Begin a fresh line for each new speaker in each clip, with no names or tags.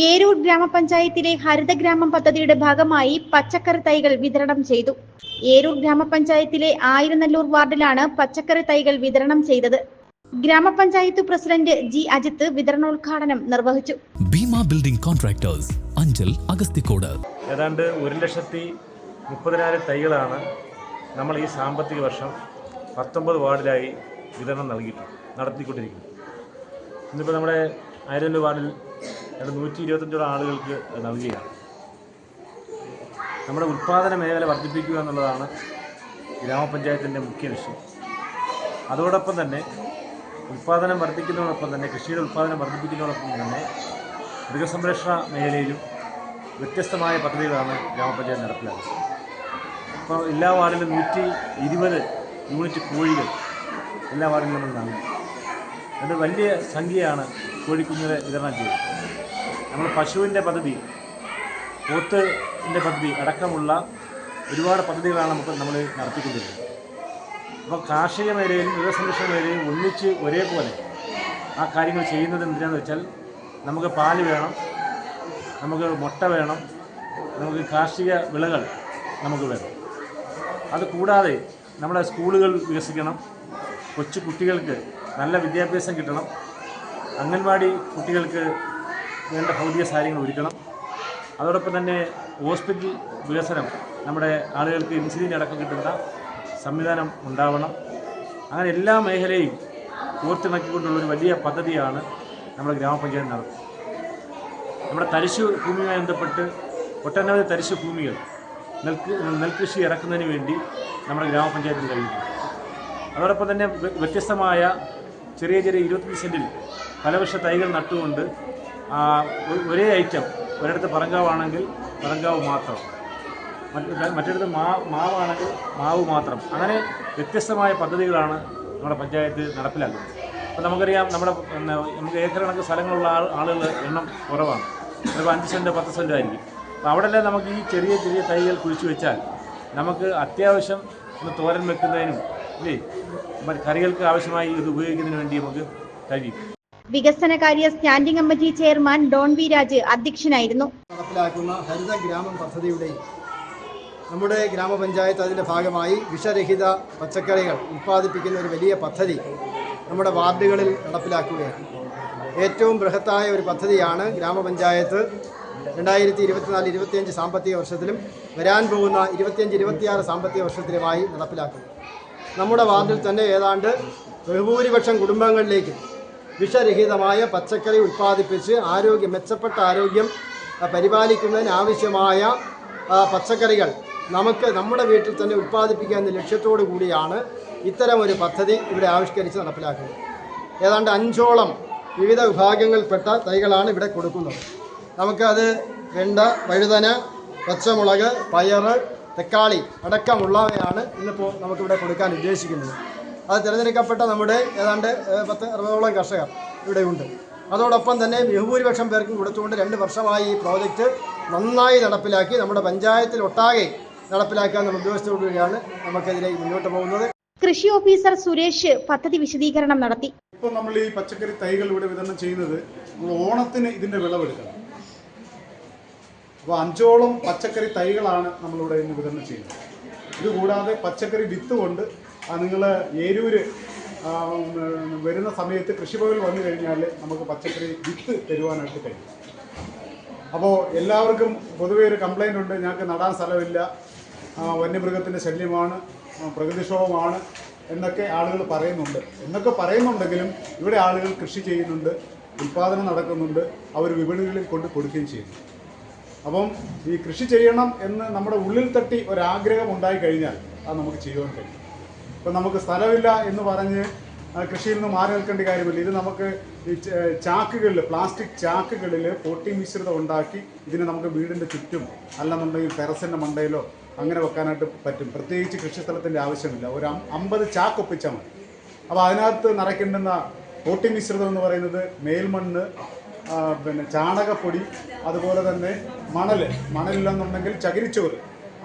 ഏരൂർ ഗ്രാമപഞ്ചായത്തിലെ ഹരിതഗ്രാമം പദ്ധതിയുടെ ഭാഗമായി പച്ചക്കറി തൈകൾ വിതരണം ചെയ്തു. ഏരൂർ ഗ്രാമപഞ്ചായത്തിലെ ആയിരനല്ലൂർ വാർഡിലാണ് പച്ചക്കറി തൈകൾ വിതരണം ചെയ്തത്. ഗ്രാമപഞ്ചായത്ത് പ്രസിഡന്റ് ജി അജിത്ത് വിതരണോദ്ഘാടനം നിർവഹിച്ചു.
Bheema building contractors Anchal Agasthicode.
ഏതാണ്ട് ഒരു ലക്ഷത്തി മുപ്പതിനായിരം തൈകളാണ് നമ്മൾ ഈ സാമ്പത്തിക വർഷം പത്തൊമ്പത് വാർഡിലായി വിതരണം നൽകിയിട്ടുണ്ട് നടത്തിക്കൊണ്ടിരിക്കുന്നത്. ഇന്നിപ്പോൾ നമ്മുടെ ആയിരം വാർഡിൽ ഏതാണ്ട് നൂറ്റി ഇരുപത്തഞ്ചോളം ആളുകൾക്ക് നൽകുകയാണ് നമ്മുടെ ഉൽപ്പാദന മേഖല വർദ്ധിപ്പിക്കുക എന്നുള്ളതാണ് ഗ്രാമപഞ്ചായത്തിന്റെ മുഖ്യ ലക്ഷ്യം. അതോടൊപ്പം തന്നെ ഉൽപ്പാദനം വർദ്ധിക്കുന്നതോടൊപ്പം തന്നെ കൃഷിയുടെ ഉൽപ്പാദനം വർദ്ധിപ്പിക്കുന്നതോടൊപ്പം തന്നെ മൃഗസംരക്ഷണ മേഖലയിലും വ്യത്യസ്തമായ പദ്ധതികളാണ് ഗ്രാമപഞ്ചായത്ത് നടപ്പിലാക്കുന്നത്. അപ്പോൾ എല്ലാ വാർഡിലും നൂറ്റി ഇരുപത് യൂണിറ്റ് കോഴികൾ എല്ലാ വാർഡിലും നമ്മൾ നൽകി അത് വലിയ സംഖ്യയാണ് കോഴിക്കുഞ്ഞുങ്ങളെ വിതരണം ചെയ്തത് നമ്മൾ പശുവിന്റെ പദ്ധതി പോത്തിന്റെ പദ്ധതി അടക്കമുള്ള ഒരുപാട് പദ്ധതികളാണ് നമുക്ക് നമ്മൾ നടത്തിക്കൊണ്ടിരുന്നത് അപ്പോൾ കാർഷിക മേഖലയിൽ മൃഗസംരക്ഷണ മേഖലയിൽ ഒന്നിച്ച് ഒരേപോലെ ആ കാര്യങ്ങൾ ചെയ്യുന്നത് എന്തിനാണെന്ന് വെച്ചാൽ നമുക്ക് പാൽ വേണം നമുക്ക് മുട്ട വേണം നമുക്ക് കാർഷിക വിളകൾ നമുക്ക് വേണം. അത് കൂടാതെ നമ്മുടെ സ്കൂളുകൾ വികസിക്കണം കൊച്ചു കുട്ടികൾക്ക് നല്ല വിദ്യാഭ്യാസം കിട്ടണം അംഗൻവാടി കുട്ടികൾക്ക് വേണ്ട ഭൗതിക സാഹചര്യങ്ങൾ ഒരുക്കണം. അതോടൊപ്പം തന്നെ ഹോസ്പിറ്റൽ വികസനം നമ്മുടെ ആളുകൾക്ക് ഇൻസുലിൻ അടക്കം കിട്ടുന്ന സംവിധാനം ഉണ്ടാവണം. അങ്ങനെ എല്ലാ മേഖലയും കോർത്തിണക്കിക്കൊണ്ടുള്ള ഒരു വലിയ പദ്ധതിയാണ് നമ്മുടെ ഗ്രാമപഞ്ചായത്ത് നടത്തുന്നത്. നമ്മുടെ തരിശു ഭൂമിയുമായി ബന്ധപ്പെട്ട് ഒട്ടനവധി തരിശു ഭൂമികൾ നെൽക്ക് നെൽകൃഷി ഇറക്കുന്നതിന് വേണ്ടി നമ്മുടെ ഗ്രാമപഞ്ചായത്തിന് കഴിയുന്നു അതോടൊപ്പം തന്നെ വ്യ- വ്യത്യസ്തമായ ചെറിയ ചെറിയ ഇരുപത്തഞ്ച് സെന്റിൽ ഫലവൃക്ഷ തൈകൾ നട്ടുകൊണ്ട് ഒരേ ഐറ്റം ഒരിടത്ത് പറങ്കാവാണെങ്കിൽ പറങ്കാവ് മാത്രം. മറ്റു മറ്റിടത്ത് മാ മാവാണെങ്കിൽ മാവ് മാത്രം. അങ്ങനെ വ്യത്യസ്തമായ പദ്ധതികളാണ് നമ്മുടെ പഞ്ചായത്ത് നടപ്പിലാക്കുന്നത്. അപ്പോൾ നമുക്കറിയാം നമ്മുടെ നമുക്ക് ഏക്കർ കണക്ക് സ്ഥലങ്ങളുള്ള ആൾ ആളുകൾ എണ്ണം കുറവാണ്. ചിലപ്പോൾ അഞ്ച് സെന്റ് പത്ത് സെന്റ് ആയിരിക്കും. അപ്പോൾ അവിടെല്ലാം നമുക്ക് ഈ ചെറിയ ചെറിയ തൈകൾ കുഴിച്ചു വെച്ചാൽ നമുക്ക് അത്യാവശ്യം ഒന്ന് തോരൻ വെക്കുന്നതിനും മറ്റ് കറികൾക്ക് ആവശ്യമായി ഇത് ഉപയോഗിക്കുന്നതിന് വേണ്ടി നമുക്ക് കഴിയും.
വികസനകാര്യ standing committee chairman Don V Raj അധ്യക്ഷനായിരുന്നു.
നടപ്പിലാക്കുന്ന ഹരിത ഗ്രാമം പദ്ധതിയുടെ നമ്മുടെ ഗ്രാമപഞ്ചായത്ത് അതിന്റെ ഭാഗമായി വിഷരഹിത പച്ചക്കറികൾ ഉൽപ്പാദിപ്പിക്കുന്ന ഒരു വലിയ പദ്ധതി നമ്മുടെ വാർഡുകളിൽ നടപ്പിലാക്കുകയാണ്. ഏറ്റവും ബൃഹത്തായ ഒരു പദ്ധതിയാണ് ഗ്രാമപഞ്ചായത്ത്. രണ്ടായിരത്തി ഇരുപത്തിനാല് ഇരുപത്തിയഞ്ച് സാമ്പത്തിക വർഷത്തിലും വരാൻ പോകുന്ന ഇരുപത്തിയഞ്ച് ഇരുപത്തിയാറ് സാമ്പത്തിക വർഷത്തിലുമായി നടപ്പിലാക്കുന്നത് നമ്മുടെ വാർഡിൽ തന്നെ ഏതാണ്ട് ബഹുഭൂരിപക്ഷം കുടുംബങ്ങളിലേക്കും വിഷരഹിതമായ പച്ചക്കറി ഉൽപ്പാദിപ്പിച്ച് ആരോഗ്യം മെച്ചപ്പെട്ട ആരോഗ്യം പരിപാലിക്കുന്നതിന് ആവശ്യമായ പച്ചക്കറികൾ നമുക്ക് നമ്മുടെ വീട്ടിൽ തന്നെ ഉൽപ്പാദിപ്പിക്കുക എന്ന ലക്ഷ്യത്തോടു കൂടിയാണ് ഇത്തരം ഒരു പദ്ധതി ഇവിടെ ആവിഷ്കരിച്ച് നടപ്പിലാക്കുന്നത്. ഏതാണ്ട് അഞ്ചോളം വിവിധ വിഭാഗങ്ങളിൽപ്പെട്ട തൈകളാണ് ഇവിടെ കൊടുക്കുന്നത്. നമുക്കത് വെണ്ട വഴുതന പച്ചമുളക് പയറ് തക്കാളി അടക്കമുള്ളവയാണ് ഇന്നിപ്പോൾ നമുക്കിവിടെ കൊടുക്കാൻ ഉദ്ദേശിക്കുന്നത്. അത് തിരഞ്ഞെടുക്കപ്പെട്ട നമ്മുടെ ഏതാണ്ട് പത്ത് അറുപതോളം കർഷകർ ഇവിടെയുണ്ട്. അതോടൊപ്പം തന്നെ ബഹുഭൂരിപക്ഷം പേർക്കും കൊടുത്തുകൊണ്ട് രണ്ട് വർഷമായി ഈ പ്രോജക്റ്റ് നന്നായി നടപ്പിലാക്കി നമ്മുടെ പഞ്ചായത്തിൽ ഒട്ടാകെ നടപ്പിലാക്കാൻ നമ്മൾ ഉദ്ദേശത്തോടുകൂടിയാണ് നമുക്കെതിരെ മുന്നോട്ട് പോകുന്നത്.
കൃഷി ഓഫീസർ സുരേഷ് പദ്ധതി വിശദീകരണം നടത്തി.
ഇപ്പോൾ നമ്മൾ ഈ പച്ചക്കറി തൈകൾ ഇവിടെ വിതരണം ചെയ്യുന്നത് നമ്മൾ ഓണത്തിന് ഇതിന്റെ വിളവെടുക്കണം. അപ്പോൾ അഞ്ചോളം പച്ചക്കറി തൈകളാണ് നമ്മളിവിടെ ഇന്ന് വിതരണം ചെയ്യുന്നത്. ഇതുകൂടാതെ പച്ചക്കറി വിത്ത് കൊണ്ട് നിങ്ങൾ ഏരൂര് വരുന്ന സമയത്ത് കൃഷിഭവനിൽ വന്നു കഴിഞ്ഞാൽ നമുക്ക് പച്ചക്കറി വിത്ത് തരുവാനായിട്ട് കഴിയും. അപ്പോൾ എല്ലാവർക്കും പൊതുവേ ഒരു കംപ്ലൈന്റ് ഉണ്ട്. ഞങ്ങൾക്ക് നടാൻ സ്ഥലമില്ല. വന്യമൃഗത്തിന്റെ ശല്യമാണ്. പ്രകൃതിക്ഷോഭമാണ് എന്നൊക്കെ ആളുകൾ പറയുന്നുണ്ട്. എന്നൊക്കെ പറയുന്നുണ്ടെങ്കിലും ഇവിടെ ആളുകൾ കൃഷി ചെയ്യുന്നുണ്ട് ഉൽപ്പാദനം നടക്കുന്നുണ്ട് അവർ വിപണികളിൽ കൊണ്ട് കൊടുക്കുകയും ചെയ്യുന്നു. അപ്പം ഈ കൃഷി ചെയ്യണം എന്ന് നമ്മുടെ ഉള്ളിൽ തട്ടി ഒരാഗ്രഹം ഉണ്ടായി കഴിഞ്ഞാൽ അത് നമുക്ക് ചെയ്യുവാൻ കഴിയും. ഇപ്പം നമുക്ക് സ്ഥലമില്ല എന്ന് പറഞ്ഞ് കൃഷിയിൽ നിന്ന് മാറി നിൽക്കേണ്ട കാര്യമില്ല. ഇത് നമുക്ക് ഈ ചാക്കുകളിൽ പ്ലാസ്റ്റിക് ചാക്കുകളിൽ പൊട്ടി മിശ്രിതം ഉണ്ടാക്കി ഇതിനെ നമുക്ക് വീടിന്റെ ചുറ്റും അല്ലെന്നുണ്ടെങ്കിൽ ടെറസിന്റെ മണ്ടയിലോ അങ്ങനെ വെക്കാനായിട്ട് പറ്റും. പ്രത്യേകിച്ച് കൃഷിസ്ഥലത്തിന്റെ ആവശ്യമില്ല. ഒരു അമ്പത് ചാക്ക് ഒപ്പിച്ചാൽ മതി. അപ്പോൾ അതിനകത്ത് നിറയ്ക്കേണ്ടുന്ന പൊട്ടി മിശ്രിതം എന്ന് പറയുന്നത് മേൽമണ്ണ് പിന്നെ ചാണകപ്പൊടി അതുപോലെ തന്നെ മണൽ മണലില്ലെന്നുണ്ടെങ്കിൽ ചകിരിച്ചോറ്.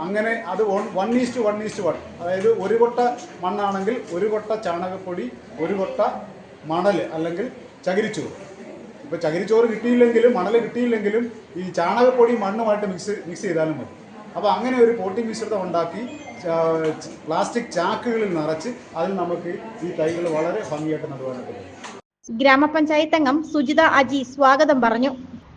അങ്ങനെ അത് one is to one is to one അതായത് ഒരു കൊട്ട മണ്ണാണെങ്കിൽ ഒരു കൊട്ട ചാണകപ്പൊടി ഒരു കൊട്ട മണൽ അല്ലെങ്കിൽ ചകിരിച്ചോറ്. ഇപ്പോൾ ചകിരിച്ചോറ് കിട്ടിയില്ലെങ്കിലും മണൽ കിട്ടിയില്ലെങ്കിലും ഈ ചാണകപ്പൊടി മണ്ണുമായിട്ട് മിക്സ് മിക്സ് ചെയ്താലും മതി. അപ്പോൾ അങ്ങനെ ഒരു പോട്ടി മിശ്രിതം ഉണ്ടാക്കി പ്ലാസ്റ്റിക് ചാക്കുകളിൽ നിറച്ച് അതിൽ നമുക്ക് ഈ തൈകൾ വളരെ ഭംഗിയായിട്ട് നടുവാനായിട്ട്
ഗ്രാമപഞ്ചായത്ത് അംഗം സുജിത അജി സ്വാഗതം പറഞ്ഞു.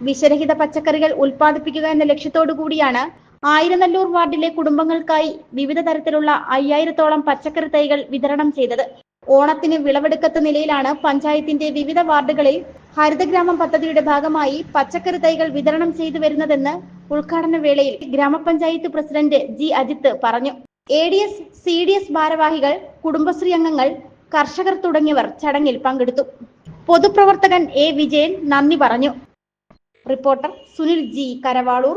വിഷരഹിത പച്ചക്കറികൾ ഉൽപ്പാദിപ്പിക്കുക എന്ന ലക്ഷ്യത്തോടു കൂടിയാണ് ആയിരനല്ലൂർ വാർഡിലെ കുടുംബങ്ങൾക്കായി വിവിധ തരത്തിലുള്ള അയ്യായിരത്തോളം പച്ചക്കറി തൈകൾ വിതരണം ചെയ്തത്. ഓണത്തിന് വിളവെടുക്കത്ത നിലയിലാണ് പഞ്ചായത്തിന്റെ വിവിധ വാർഡുകളിൽ ഹരിതഗ്രാമം പദ്ധതിയുടെ ഭാഗമായി പച്ചക്കറി തൈകൾ വിതരണം ചെയ്തു വരുന്നതെന്ന് ഉദ്ഘാടന വേളയിൽ ഗ്രാമപഞ്ചായത്ത് പ്രസിഡന്റ് ജി അജിത്ത് പറഞ്ഞു. A D S C D S ഭാരവാഹികൾ കുടുംബശ്രീ അംഗങ്ങൾ കർഷകർ തുടങ്ങിയവർ ചടങ്ങിൽ പങ്കെടുത്തു. പൊതുപ്രവർത്തകൻ എ വിജയൻ നന്ദി പറഞ്ഞു. റിപ്പോർട്ടർ സുനിൽ ജി കരവാളൂർ.